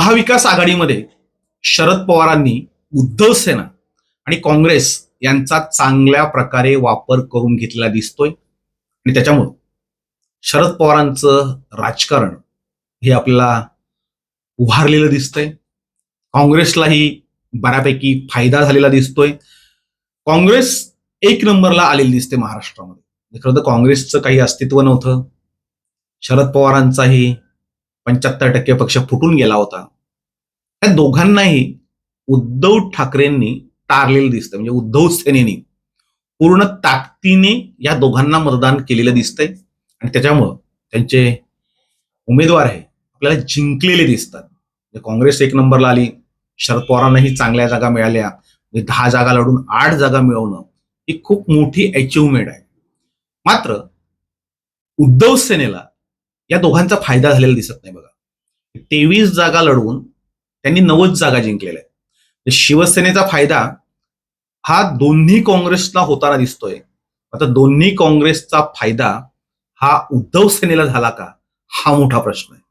महाविकास आघाडीमध्ये शरद पवारांनी उद्धव सेना आणि काँग्रेस यांचा चांगल्या प्रकारे वापर करून घेतलेला दिसतोय. आणि त्याच्यामुळं शरद पवारांचं राजकारण हे आपल्याला उभारलेलं दिसतंय. काँग्रेसलाही बऱ्यापैकी फायदा झालेला दिसतोय. काँग्रेस एक नंबरला आलेली दिसते महाराष्ट्रामध्ये. खरं तर काँग्रेसचं काही अस्तित्व नव्हतं. शरद पवारांचाही पंच्याहत्तर टक्के पक्ष फुटून गेला होता. त्या दोघांनाही उद्धव ठाकरेंनी टारलेलं दिसतं म्हणजे उद्धव सेनेनी पूर्ण ताकदीने या दोघांना मतदान केलेलं दिसतंय. आणि त्याच्यामुळं त्यांचे उमेदवार आहे आपल्याला जिंकलेले दिसतात. म्हणजे काँग्रेस एक नंबरला आली शरद पवारांनाही चांगल्या जागा मिळाल्या. म्हणजे दहा जागा लढून आठ जागा मिळवणं ही खूप मोठी अचिव्हमेंट आहे. मात्र उद्धव सेनेला या दोघांचा फायदा झालेला दिसत नाही तेवीस जागा लढवून त्यांनी नव्वद जागा जिंकलेल्या आहेत. म्हणजे शिवसेनेचा फायदा हा दोन्ही काँग्रेसला होताना दिसतोय. आता दोन्ही काँग्रेसचा फायदा हा उद्धव सेनेला झाला का? हा मोठा प्रश्न आहे.